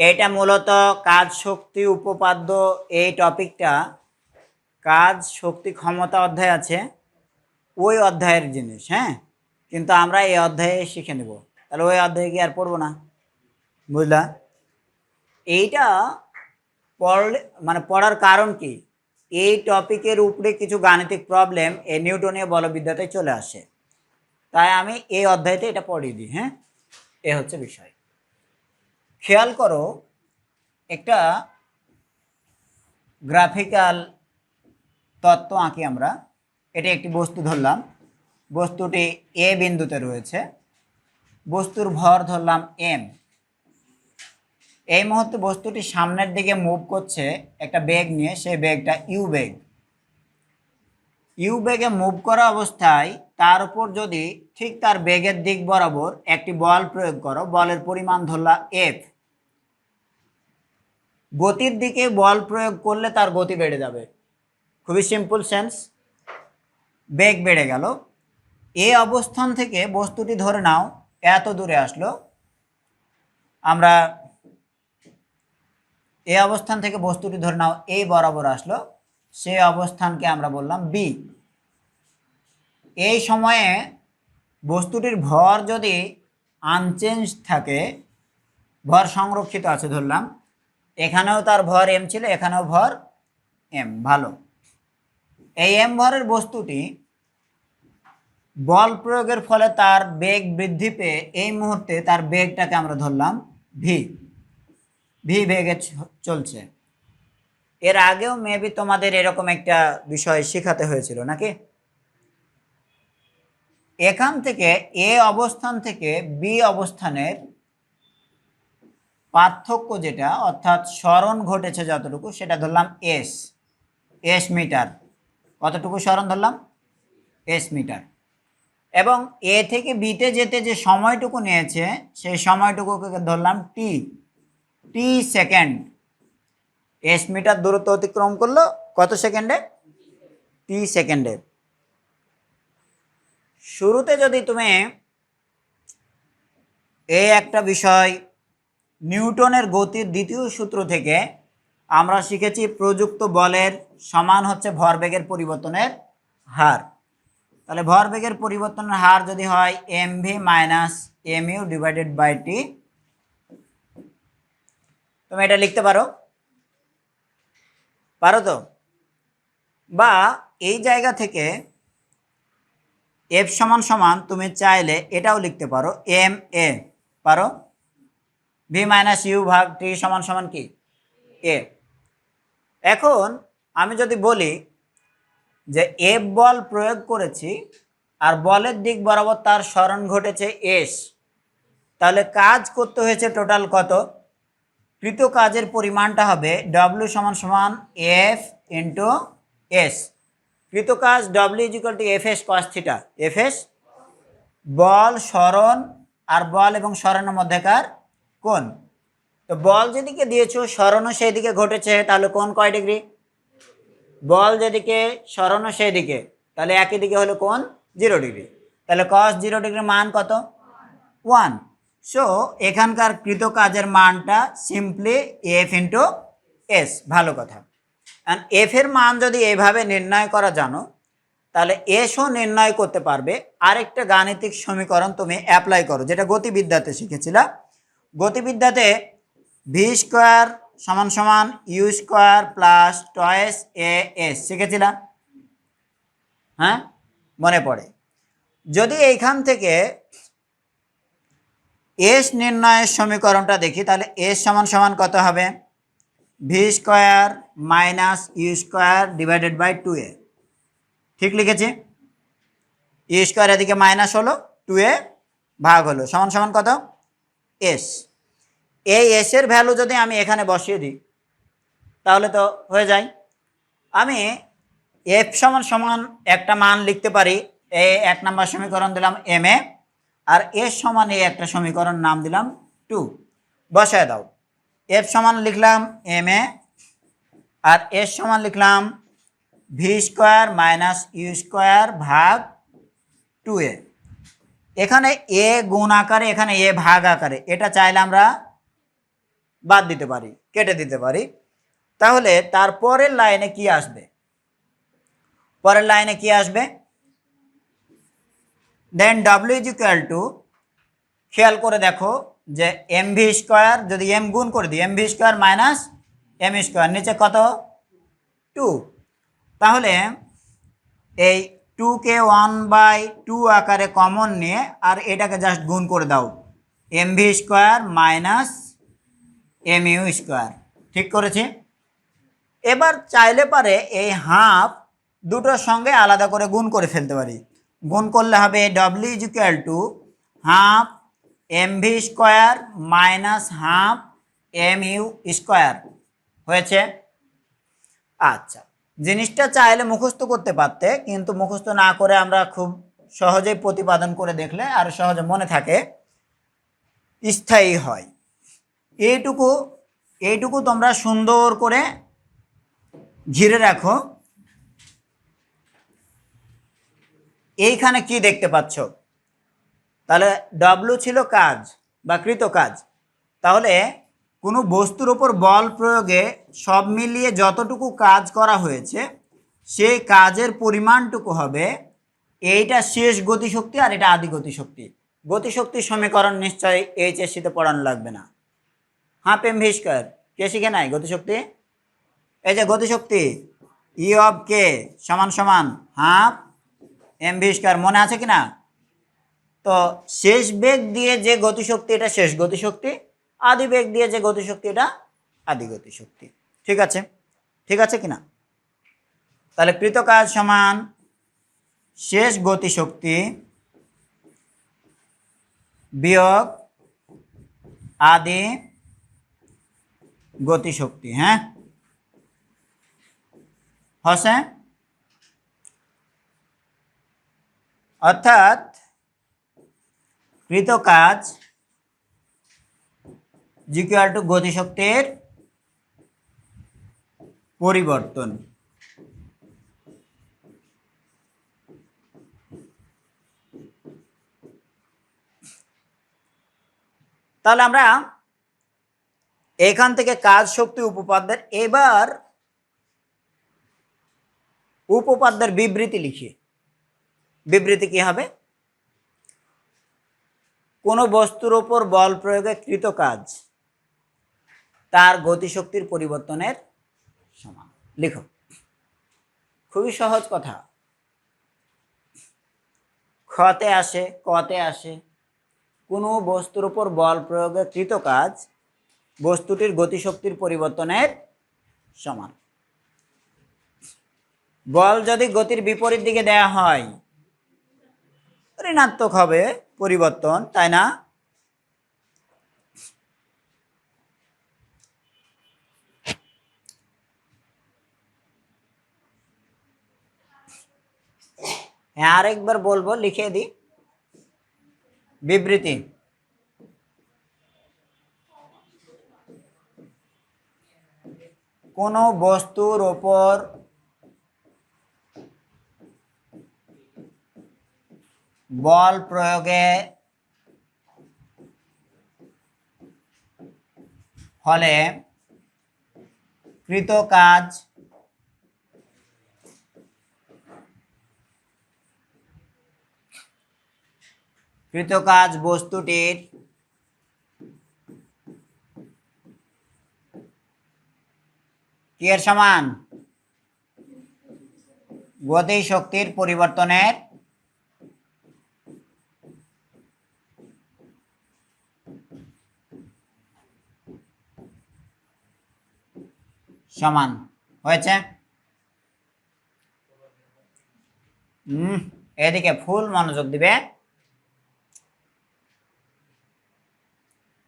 এটা মূলত কাজ শক্তি উপপাদ্য এই টপিকটা কাজ শক্তি ক্ষমতা অধ্যায় আছে, ওই অধ্যায়ের জিনিস হ্যাঁ? কিন্তু আমরা এই অধ্যায়ে শিখে নেব। তাহলে ওই অধ্যায়ে কি আর পড়ব না। বুঝলা? এইটা পড়লে মানে পড়ার কারণ কি? এই টপিকের উপরে কিছু গাণিতিক প্রবলেম এই নিউটনীয় বলবিদ্যাতে চলে আসে। তাই আমি এই অধ্যায়তে এটা পড়িয়ে দিই হ্যাঁ? এ হচ্ছে বিষয়। খেয়াল করো, একটা গ্রাফিক্যাল তত্ত্ব আঁকি আমরা। এটা একটি বস্তু ধরলাম। বস্তুটি এ বিন্দুতে রয়েছে। বস্তুর ভর ধরলাম এম এই মুহূর্তে বস্তুটি সামনের দিকে মুভ করছে একটা বেগ নিয়ে, সেই বেগটা ইউ বেগ ইউ বেগে মুভ করা অবস্থায় তার উপর যদি ঠিক তার বেগের দিক বরাবর একটি বল প্রয়োগ করো, বলের পরিমাণ ধরলা এফ গতির দিকে বল প্রয়োগ করলে তার গতি বেড়ে যাবে। খুবই সিম্পল সেন্স বেগ বেড়ে গেল। এই অবস্থান থেকে বস্তুটি ধরে নাও, এত দূরে আসলো। আমরা এ অবস্থান থেকে বস্তুটি ধরে নাও এই বরাবর আসলো। সেই অবস্থানকে আমরা বললাম বি এই সময়ে বস্তুটির ভর যদি আনচেঞ্জ থাকে, ভর সংরক্ষিত আছে ধরলাম, এখানেও তার ভর এম ছিল, এখানেও ভর এম ভালো। এই এম ভরের বস্তুটি বল প্রয়োগের ফলে তার বেগ বৃদ্ধি পেয়ে এই মুহূর্তে তার বেগটাকে আমরা ধরলাম ভি ভি বেগে চলছে। এর আগেও মেবি তোমাদের এরকম একটা বিষয় শেখাতে হয়েছিল, নাকি? এখান থেকে এ অবস্থান থেকে বি অবস্থানের পার্থক্য যেটা, অর্থাৎ স্মরণ ঘটেছে যতটুকু, সেটা ধরলাম এস এস মিটার কতটুকু স্মরণ ধরলাম? এস মিটার এবং এ থেকে বিতে যেতে যে সময়টুকু নিয়েছে, সেই সময়টুকুকে ধরলাম t t second s metre দূরত্ব অতিক্রম করল কত সেকেন্ডে? টি সেকেন্ডে শুরুতে যদি তুমি এই একটা বিষয় নিউটনের গতির দ্বিতীয় সূত্র থেকে আমরা শিখেছি প্রযুক্ত বলের সমান হচ্ছে ভরবেগের পরিবর্তনের হার। তাহলে ভরবেগের পরিবর্তনের হার যদি হয় m v minus m u divided by t তুমি এটা লিখতে পারো? পারো তো? বা এই জায়গা থেকে এফ সমান সমান তুমি চাইলে এটাও লিখতে পারো এম এ পারো? ভি মাইনাস ইউ ভাগ টি সমান সমান কি? এ এখন আমি যদি বলি যে এফ বল প্রয়োগ করেছি আর বলের দিক বরাবর তার স্মরণ ঘটেছে এস তাহলে কাজ করতে হয়েছে টোটাল কত? কৃত কাজের পরিমাণটা হবে ডব্লিউ সমান সমান এফ ইন্টু এস কৃত কাজ W is equal to f s cos theta f s বল, স্মরণ আর বল এবং স্মরণের মধ্যেকার কোন তো বল যেদিকে দিয়েছ, স্মরণও সেই দিকে ঘটেছে, তাহলে কোন কয় ডিগ্রি? বল যেদিকে, স্মরণও সেই দিকে তাহলে একই দিকে হলো কোন জিরো ডিগ্রি। তাহলে কস জিরো ডিগ্রির মান কত? ওয়ান। সো এখানকার কৃত কাজের মানটা সিম্পলি এফ ইন্টু এস ভালো কথা। অ্যান্ড এফ এর মান যদি এইভাবে নির্ণয় করা জানো, তাহলে এসও নির্ণয় করতে পারবে। আরেকটা গাণিতিক সমীকরণ তুমি অ্যাপ্লাই করো, যেটা গতিবিদ্যাতে শিখেছিলা। গতিবিদ্যাতে ভি স্কোয়ার সমান সমান u square plus twice a s শিখেছিলা? হ্যাঁ? মনে পড়ে। যদি এইখান থেকে এস নির্ণয়ের সমীকরণটা দেখি, তাহলে এস সমান সমান কত হবে? V square minus u square divided by two a ঠিক লিখেছি? ইউ স্কোয়ার এদিকে মাইনাস হলো টু এ ভাগ হলো। সমান সমান কত? এস এই এসের ভ্যালু যদি আমি এখানে বসিয়ে দিই, তাহলে তো হয়ে যায়। আমি এফ সমান সমান একটা মান লিখতে পারি। এই এক নম্বর সমীকরণ দিলাম এম এ আর এস সমান এই একটা সমীকরণ নাম দিলাম টু বসায় দাও। এফ সমান লিখলাম এম এ আর এস সমান লিখলাম v square minus u square ভাগ টু এ এখানে এ গুণ আকারে, এখানে এ ভাগ আকারে, এটা চাইলে আমরা বাদ দিতে পারি, কেটে দিতে পারি। তাহলে তার পরের লাইনে কি আসবে? পরের লাইনে কি আসবে? Then W is equal to খেয়াল করে দেখো যে এম ভি স্কোয়ার যদি এম গুণ করে দিই m v square minus m square নিচে কত? টু তাহলে এই টুকে ওয়ান বাই টু আকারে কমন নিয়ে আর এটাকে জাস্ট গুণ করে দাও। M v square minus m u square ঠিক করেছি? এবার চাইলে পারে এই হাফ দুটোর সঙ্গে আলাদা করে গুণ করে ফেলতে পারি। গুণ করলে হবে W is equal to half m v square minus half m u square হয়েছে? আচ্ছা জিনিসটা চাইলে মুখস্থ করতে পারতে, কিন্তু মুখস্থ না করে আমরা খুব সহজেই প্রতিপাদন করে দেখলে আর সহজে মনে থাকে, স্থায়ী হয়। এইটুকু এইটুকু তোমরা সুন্দর করে ঘিরে রাখো। এইখানে কি দেখতে পাচ্ছ? তাহলে ডব্লু ছিল কাজ বা কৃত কাজ। তাহলে কোনো বস্তুর ওপর বল প্রয়োগে সব মিলিয়ে যতটুকু কাজ করা হয়েছে, সেই কাজের পরিমাণটুকু হবে এইটা শেষ গতিশক্তি আর এটা আদি গতিশক্তি। গতিশক্তির সমীকরণ নিশ্চয়ই এইচএসসিতে পড়ানো লাগবে না। হাফ এম ভি কে শিখে নাই গতিশক্তি? এই যে গতিশক্তি, ই অফ কে, সমান সমান, হাফ, এম ভি স্কোয়ার মনে আছে কি না তো শেষ বেগ দিয়ে যে গতিশক্তি এটা শেষ গতিশক্তি আদি বেগ দিয়ে যে গতিশক্তি, এটা আদি গতিশক্তি ঠিক আছে? ঠিক আছে কি না তাহলে কৃতকাজ সমান শেষ গতিশক্তি বিয়োগ আদি গতিশক্তি হ্যাঁ? হসে? অর্থাৎ কৃত কাজ জিকুয়াল টু গতিশক্তির পরিবর্তন। তাহলে আমরা এখান থেকে কাজ শক্তি উপপাদ্যের এবার উপপাদ্যের বিবৃতি লিখি। বিবৃতি কি হবে? কোনো বস্তুর ওপর বল প্রয়োগে কৃত কাজ। তার গতিশক্তির পরিবর্তনের সমান। লিখো। খুবই সহজ কথা। খতে আসে, কতে আসে। কোনো বস্তুর উপর বল প্রয়োগে কৃত কাজ বস্তুটির গতিশক্তির পরিবর্তনের সমান। বল যদি গতির বিপরীত দিকে দেয়া হয়, ঋণাত্মক হবে পরিবর্তন, তাই না? হ্যাঁ আরেকবার বলব লিখে দিই। বিবৃতি। কোনো বস্তুর ওপর বল প্রয়োগে ফলে কৃত কাজ কৃত কাজ বস্তুটির কি সমান? গতি শক্তির পরিবর্তনের সমান। হয়েছে? এদিকে ফুল মনোযোগ দিবে।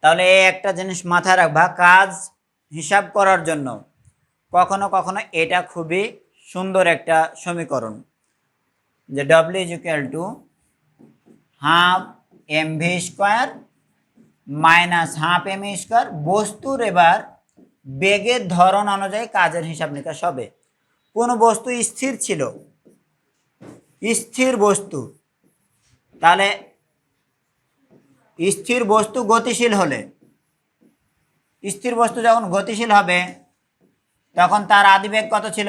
তাহলে এই একটা জিনিস মাথায় রাখবা, কাজ হিসাব করার জন্য কখনো কখনো এটা খুবই সুন্দর একটা সমীকরণ, যে W is equal to half m v square minus half m square বস্তুর এবার বেগের ধরন অনুযায়ী কাজের হিসাব নিকাশ হবে। কোনো বস্তু স্থির ছিল, স্থির বস্তু, তাহলে স্থির বস্তু গতিশীল হলে, স্থির বস্তু যখন গতিশীল হবে, তখন তার আদিবেগ কত ছিল?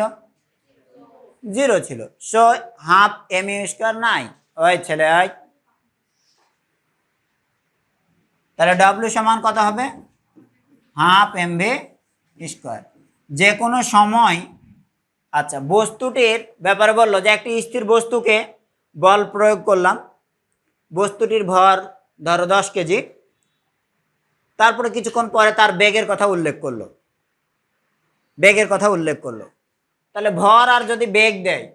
জিরো ছিল। So half m u square নাই ওই ছেলে, ওই। তাহলে ডব্লিউ সমান কত হবে? হাফ এম ভি স্কোয়ার যে কোনো সময় আচ্ছা বস্তুটির ব্যাপারে বলল যে, একটি স্থির বস্তুকে বল প্রয়োগ করলাম। বস্তুটির ভর ধরো দশ কেজি। তারপরে কিছুক্ষণ পরে তার বেগের কথা উল্লেখ করল। বেগের কথা উল্লেখ করল। তাহলে ভর আর যদি বেগ দেয়,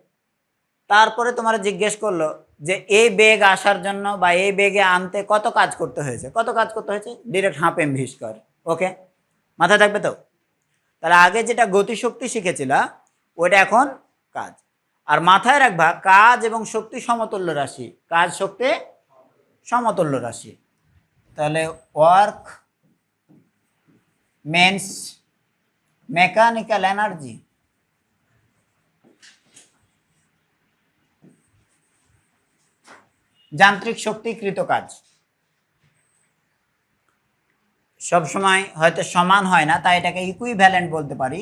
তারপরে তোমার জিজ্ঞেস করল যে, এই বেগ আসার জন্য বা এই বেগে আনতে কত কাজ করতে হয়েছে? কত কাজ করতে হয়েছে? Direct half m v square okay মাথায় থাকবে তো? তাহলে আগে যেটা গতিশক্তি শিখেছিলা, ওইটা এখন কাজ। আর মাথায় রাখবা, কাজ এবং শক্তি সমতুল্য রাশি। কাজ শক্তি সমতুল্য রাশি। তাহলে ওয়ার্ক মেন্স মেকানিক্যাল এনার্জি যান্ত্রিক শক্তিকৃত কাজ। সব সময় হয়তো সমান হয় না, তাই এটাকে ইকুইভ্যালেন্ট বলতে পারি।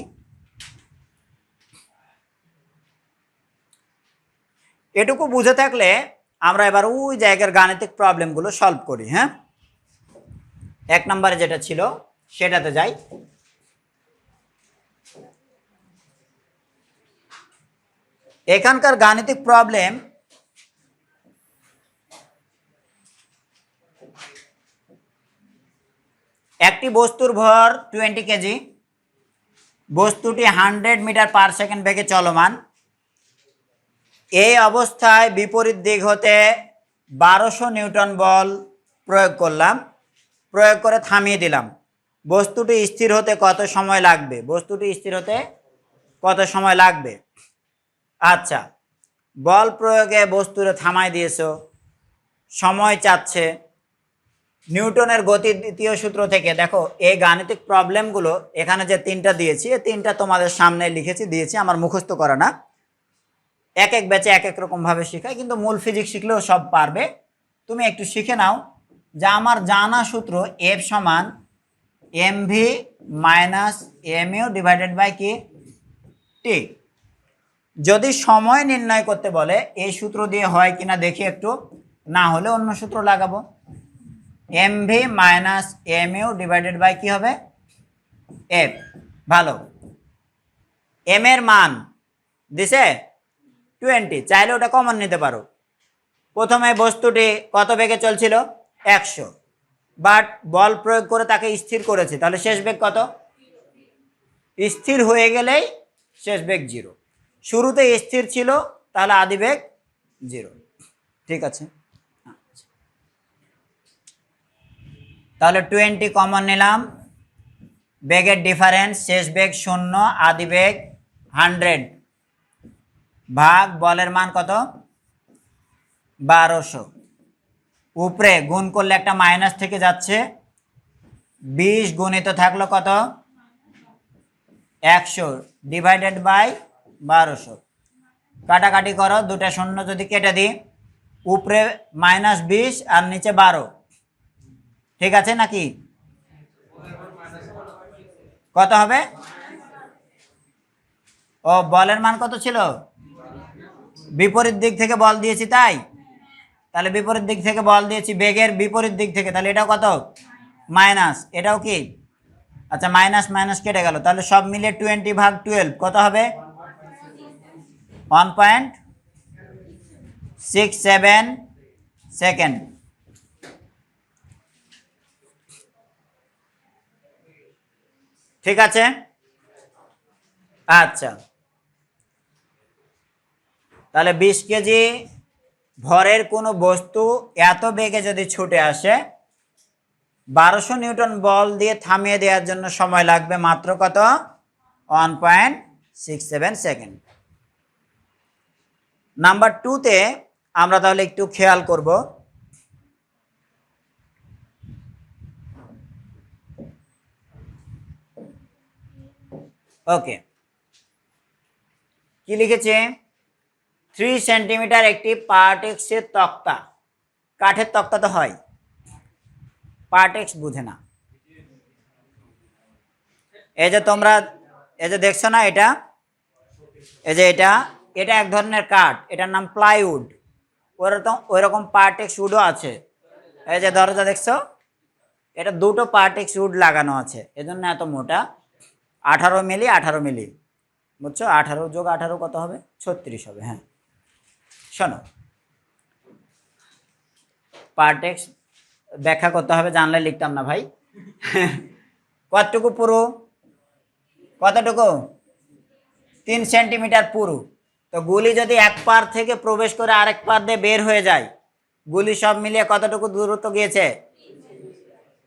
এটুকু বুঝে থাকলে আমরা এবার ওই জায়গার গাণিতিক প্রবলেমগুলো সলভ করি হ্যাঁ? এক নম্বরে যেটা ছিল, সেটাতে যাই। এখানকার গাণিতিক প্রবলেম একটি বস্তুর ভর টোয়েন্টি কেজি, বস্তুটি হান্ড্রেড মিটার পার সেকেন্ড বেগে চলমান। এই অবস্থায় বিপরীত দিক হতে বারোশো নিউটন বল প্রয়োগ করলাম, প্রয়োগ করে থামিয়ে দিলাম। বস্তুটি স্থির হতে কত সময় লাগবে? বস্তুটি স্থির হতে কত সময় লাগবে? আচ্ছা বল প্রয়োগে বস্তুরে থামাই দিয়েছ, সময় চাচ্ছে। নিউটনের গতির দ্বিতীয় সূত্র থেকে, দেখো, এই গাণিতিক প্রবলেমগুলো এখানে যে তিনটা দিয়েছি, এই তিনটা তোমাদের সামনে লিখেছি, দিয়েছি, আমার মুখস্থ করা না। এক এক ব্যাচে এক এক রকমভাবে শেখায়, কিন্তু মূল ফিজিক্স শিখলেও সব পারবে। তুমি একটু শিখে নাও যা আমার জানা সূত্র এফ সমান m v minus m u divided by কি টি যদি সময় নির্ণয় করতে বলে, এই সূত্র দিয়ে হয় কিনা দেখি একটু, না হলে অন্য সূত্র লাগাবো। M v minus m u divided by কী হবে এফ ভালো। এম এর মান দিছে টোয়েন্টি, চাইলে ওটা কমন নিতে পারো। প্রথমে বস্তুটি কত বেগে চলছিল? একশো। বাট বল প্রয়োগ করে তাকে স্থির করেছে, তাহলে শেষ বেগ কত? স্থির হয়ে গেলেই শেষ বেগ জিরো। শুরুতে স্থির ছিল, তাহলে আদি বেগ জিরো। ঠিক আছে? তাহলে টোয়েন্টি কমন নিলাম। বেগের ডিফারেন্স শেষ বেগ শূন্য, আদি বেগ হান্ড্রেড ভাগ বলের মান কত? বারোশো। উপরে গুণ করলে একটা মাইনাস থেকে যাচ্ছে। বিশ গুণিত থাকল কত? একশো ডিভাইডেড বাই বারোশো। কাটাকাটি করো, দুটা শূন্য যদি কেটে দিই, উপরে মাইনাস বিশ আর নিচে বারো। ঠিক আছে নাকি? কত হবে? ও, বলের মান কত ছিল? বিপরীত দিক থেকে বল দিয়েছি তাই? তাহলে বিপরীত দিক থেকে বল দিয়েছি বেগের বিপরীত দিক থেকে। তাহলে এটাও কত? মাইনাস। এটাও কি? আচ্ছা মাইনাস মাইনাস কেটে গেল। তাহলে সব মিলে টোয়েন্টি ভাগ টুয়েলভ, কত হবে? One point six seven second. ঠিক আছে? আচ্ছা। তাহলে বিশ কেজি ভরের কোনো বস্তু এত বেগে যদি ছুটে আসে, বারোশো নিউটন বল দিয়ে থামিয়ে দেওয়ার জন্য সময় লাগবে মাত্র কত? One point six seven second number টুতে আমরা তাহলে একটু খেয়াল করব। ওকে কি লিখেছে? থ্রি সেন্টিমিটার একটি পার্টেক্সের তক্তা। কাঠের তক্তা তো হয়। পার্টেক্স বুঝে না। এই যে তোমরা, এই যে দেখছ না এটা? এই যে এটা এটা এক ধরনের কাঠ। এটার নাম প্লাইউড ওরকম ওইরকম পার্টেক্স উডও আছে। এই যে দরজা দেখছ? এটা দুটো পার্টেক্স উড লাগানো আছে। এজন্য এত মোটা। আঠারো মিলি আঠারো মিলি। বুঝছ? আঠারো যোগ আঠারো কত হবে? ছত্রিশ হবে হ্যাঁ। শোনো। পার্টেক্স ব্যাখ্যা করতে হবে, জানলে লিখতাম না ভাই। কতটুকু পুরু? কতটুকু? তিন সেন্টিমিটার পুরু। তো গুলি যদি এক পার থেকে প্রবেশ করে আরেক পার দিয়ে বের হয়ে যায়, গুলি সব মিলিয়ে কতটুকু দূরত্ব গিয়েছে?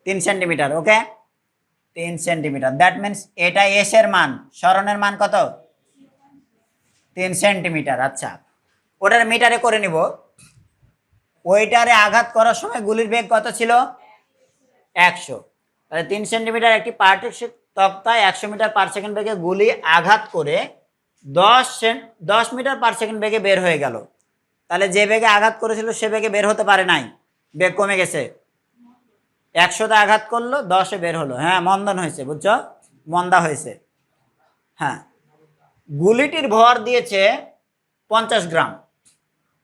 তিন সেন্টিমিটার, ওকে? তিন সেন্টিমিটার। দ্যাট মিন্স এটা এসের মান, স্মরণের মান কত? তিন সেন্টিমিটার আচ্ছা। ওটার মিটারে করে নিব। ওইটারে আঘাত করার সময় গুলির বেগ কত ছিল? একশো। তাহলে তিন সেন্টিমিটার একটি পার্টিক তক্তায় একশো মিটার পার সেকেন্ড বেগে গুলি আঘাত করে দশ দশ মিটার পার সেকেন্ড বেগে বের হয়ে গেল। তাহলে যে বেগে আঘাত করেছিল সে বেগে বের হতে পারে নাই। বেগ কমে গেছে। একশোতে আঘাত করল, দশে বের হলো। হ্যাঁ মন্দন হয়েছে, বুঝছ? মন্দা হয়েছে। হ্যাঁ। গুলিটির ভর দিয়েছে পঞ্চাশ গ্রাম।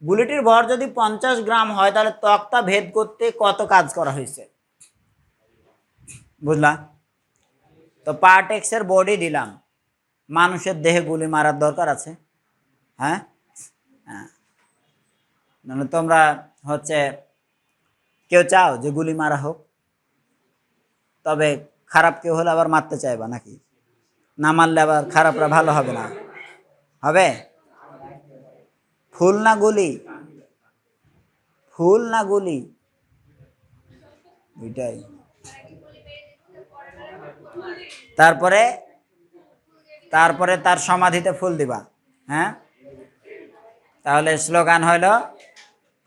গুলিটির ভর যদি পঞ্চাশ গ্রাম হয়, তাহলে তক্তা ভেদ করতে কত কাজ করা হয়েছে? বুঝলা? তো পার্টেক্সের বডি দিলাম। মানুষের দেহে গুলি মারার দরকার আছে। হ্যাঁ? হ্যাঁ। তোমরা হচ্ছে কেউ চাও যে গুলি মারা হোক, তবে খারাপ কেউ হলে আবার মারতে চাইবা নাকি? না মারলে আবার খারাপরা ভালো হবে না। হবে? ফুল না গুলি? ফুল না গুলি? দুইটাই। তারপরে তারপরে তার সমাধিতে ফুল দিবা হ্যাঁ? তাহলে স্লোগান হলো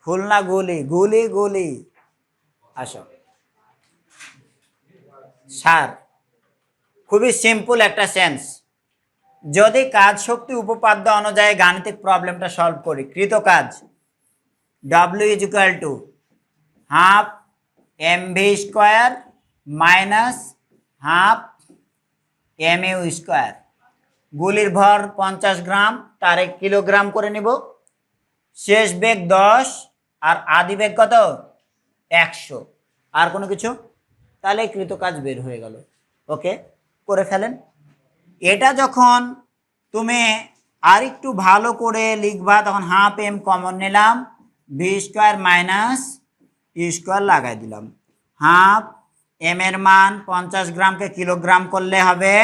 ফুল না গুলি গুলি গুলি। আসো। সার, খুবই সিম্পল একটা সেন্স যদি কাজ শক্তি উপপাদ্য অনুযায়ী গাণিতিক প্রবলেমটা সলভ করি, কৃত কাজ W is equal to half m v square minus half m u square গুলির ভর পঞ্চাশ গ্রাম, তার এক কিলোগ্রাম করে নিব। শেষ বেগ দশ, আর আদি বেগ কত? একশো। আর কোনো কিছু? তাহলে কৃত কাজ বের হয়ে গেল। ওকে, করে ফেলেন। এটা যখন তুমি আর একটু ভালো করে লিখবা, তখন হাফ এম কমন নিলাম v square minus e square লাগাই দিলাম। হাফ এম এর মান পঞ্চাশ গ্রামকে কিলোগ্রাম করলে হবে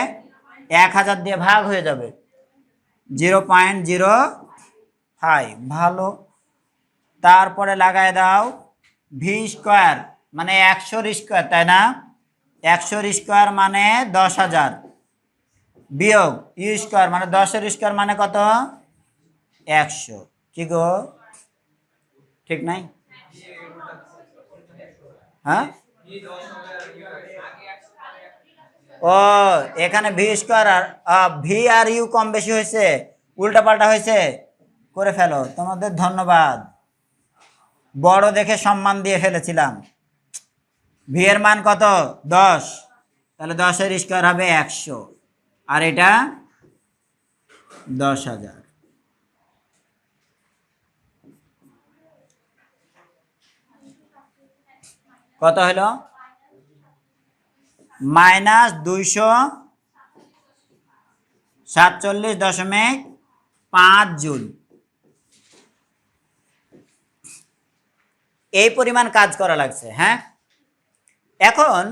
এক হাজার দিয়ে ভাগ হয়ে যাবে। জিরো পয়েন্ট জিরো ফাইভ ভালো। তারপরে লাগাই দাও ভি স্কোয়ার মানে একশোর স্কোয়ার তাই না? একশোর স্কোয়ার মানে দশ হাজার। বিয়োগ ইউ স্কোয়ার মানে দশের স্কোয়ার মানে কত? একশো। কি গো? ঠিক নাই? হ্যাঁ? ও, এখানে ভি স্কোয়ার আর ভি আর ইউ কম বেশি হয়েছে। উল্টা পাল্টা হয়েছে। করে ফেলো। তোমাদের ধন্যবাদ। বড় দেখে সম্মান দিয়ে ফেলেছিলাম। ভি এর মান কত? দশ। তাহলে দশের স্কোয়ার হবে একশো। আর এটা দশ হাজার। কত হলো? মাইনাস দুইশো সাতচল্লিশ দশমিক পাঁচ জুল। এই পরিমাণ কাজ করা লাগছে হ্যাঁ? এখন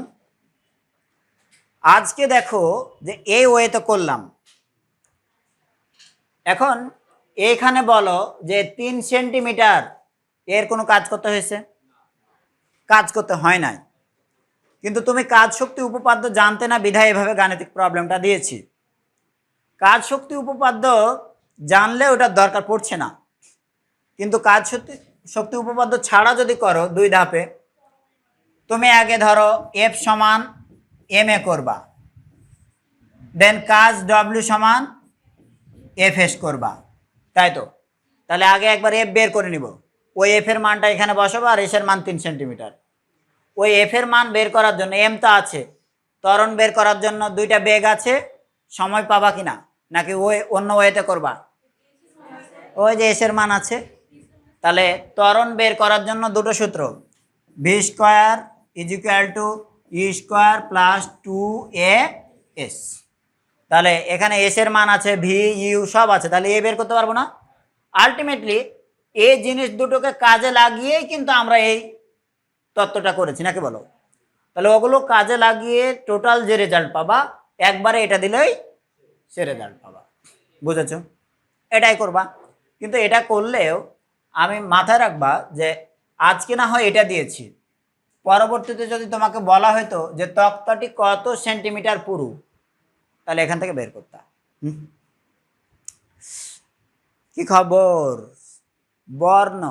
আজকে দেখো যে এই ওয়েতে করলাম। এখন এইখানে বলো যে তিন সেন্টিমিটার এর কোনো কাজ করতে হয়েছে? কাজ করতে হয় নাই। কিন্তু তুমি কাজ শক্তি উপপাদ্য জানতে না বিধায় এভাবে গাণিতিক প্রবলেমটা দিয়েছি। কাজ শক্তি উপপাদ্য জানলে ওটার দরকার পড়ছে না। কিন্তু কাজ শক্তি শক্তি উপপাদ্য ছাড়া যদি করো দুই ধাপে, তুমি আগে ধরো এফ সমান এম এ করবা। দেন কাজ ডব্লিউ সমান এফ এস করবা। তাই তো? তাহলে আগে একবার এফ বের করে নিব। ওই এফ এর মানটা এখানে বসাবো আর এস এর মান তিন সেন্টিমিটার। ওই এফ এর মান বের করার জন্য এম তো আছে। ত্বরণ বের করার জন্য দুইটা বেগ আছে। সময় পাবা কিনা? নাকি ওই অন্য ওয়েতে করবা? ওই যে এসের মান আছে। তাহলে ত্বরণ বের করার জন্য দুটো সূত্র। V square is equal to e square plus two a s. তাহলে এখানে এস এর মান আছে ভি ইউ সব আছে। তাহলে এ বের করতে পারব না? আলটিমেটলি এই জিনিস দুটোকে কাজে লাগিয়েই কিন্তু আমরা এই তত্ত্বটা করেছি, নাকি বলো? তাহলে ওগুলো কাজে লাগিয়ে টোটাল যে রেজাল্ট পাবা, একবারে এটা দিলেই সে রেজাল্ট পাবা। বুঝেছ? এটাই করবা। কিন্তু এটা করলেও আমি মাথায় রাখবা যে আজকে না হয় এটা দিয়েছি। পরবর্তীতে যদি তোমাকে বলা হতো যে তক্তাটি কত সেন্টিমিটার পুরু, তাহলে এখান থেকে বের করতা? কি খবর? বর্ণ।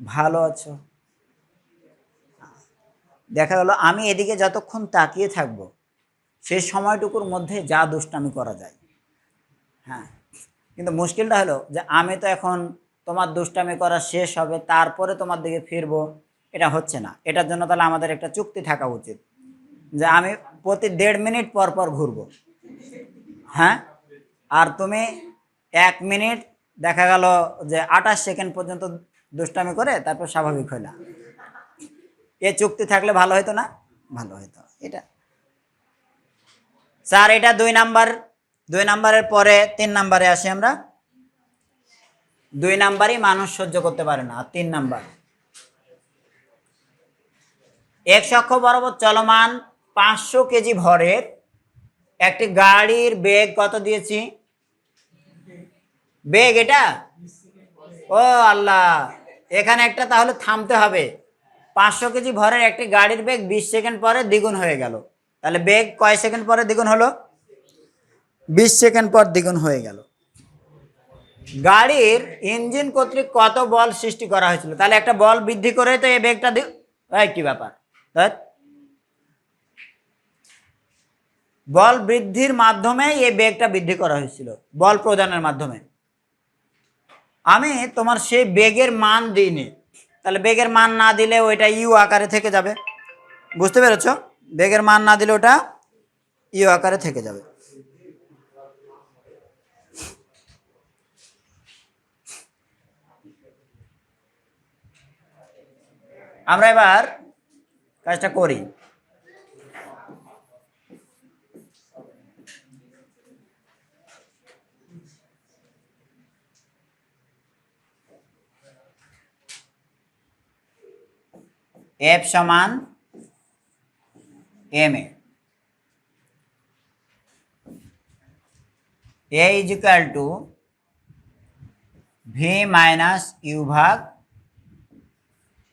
ভালো আছো? দেখা গেল আমি এদিকে যতক্ষণ তাকিয়ে থাকব সেই সময়টুকুর মধ্যে যা দুষ্টামি করা যায়। হ্যাঁ কিন্তু মুশকিলটা হলো যে আমি তো এখন তোমার দুষ্টামি করা শেষ হবে, তারপরে তোমার দিকে ফিরবো। এটা হচ্ছে না। এটার জন্য তাহলে আমাদের একটা চুক্তি থাকা উচিত যে আমি প্রতি দেড় মিনিট পর পর ঘুরবো। হ্যাঁ? আর তুমি এক মিনিট দেখা গেল যে আঠাশ সেকেন্ড পর্যন্ত দুষ্টামি করে তারপর স্বাভাবিক হইলা। এ চুক্তি থাকলে ভালো হতো না? ভালো হতো এটা। স্যার, এটা দুই নাম্বার। দুই নাম্বারের পরে তিন নাম্বারে আসি আমরা। দুই নাম্বারই মানুষ সহ্য করতে পারে না, আর তিন নাম্বার। এক অক্ষ বরাবর চলমান পাঁচশো কেজি ভরের একটি গাড়ির বেগ কত দিয়েছি? বেগ এটা? ও আল্লাহ, এখানে একটা তাহলে থামতে হবে। পাঁচশো কেজি ভরের একটি গাড়ির বেগ বিশ সেকেন্ড পরে দ্বিগুণ হয়ে গেল। তাহলে বেগ কয় সেকেন্ড পরে দ্বিগুণ হলো? বিশ সেকেন্ড পর দ্বিগুণ হয়ে গেল। গাড়ির ইঞ্জিন কর্তৃক কত বল সৃষ্টি করা হয়েছিল? তাহলে একটা বল বৃদ্ধি করে তো এই বেগটা কি ব্যাপার? ধ্যাৎ। বল বৃদ্ধির মাধ্যমে এই বেগটা বৃদ্ধি করা হয়েছিল, বল প্রদানের মাধ্যমে। আমি তোমার সেই বেগের মান দিইনি। তাহলে বেগের মান না দিলে ওইটা ইউ আকারে থেকে যাবে। বুঝতে পেরেছ? বেগের মান না দিলে ওটা ইউ আকারে থেকে যাবে। আমরা এবার কাজটা করি। এফ সমান m a is equal to v minus u ভাগ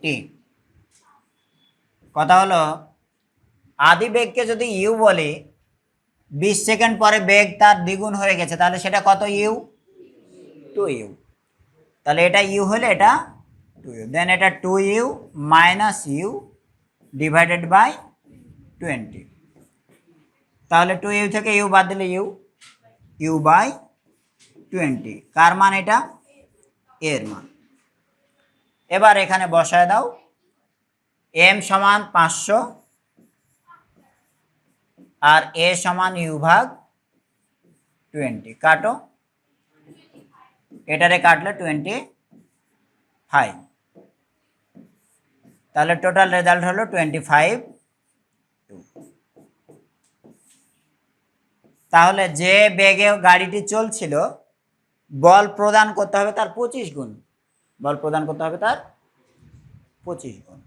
টি কথা হলো, আদি বেগকে যদি ইউ বলি, বিশ সেকেন্ড পরে বেগ তার দ্বিগুণ হয়ে গেছে, তাহলে সেটা কত ইউ? To you. তাহলে এটা ইউ হলে এটা টু ইউ। দেন এটা two u minus u divided by twenty. তাহলে টু ইউ থেকে ইউ বাদ দিলে ইউ ইউ বাই টোয়েন্টি। কার মান এটা? এর মান। এবার এখানে বসায় দাও। এম সমান পাঁচশো আর এ সমান ইউ ভাগ টোয়েন্টি কাটো। এটারে কাটলে টোয়েন্টি ফাইভ তাহলে টোটাল রেজাল্ট হলো টোয়েন্টি ফাইভ তাহলে যে বেগে গাড়িটি চলছিল, বল প্রদান করতে হবে তার পঁচিশ গুণ। বল প্রদান করতে হবে তার পঁচিশ গুণ।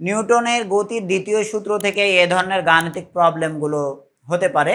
নিউটনের গতির দ্বিতীয় সূত্র থেকে এ ধরনের গাণিতিক প্রবলেমগুলো হতে পারে।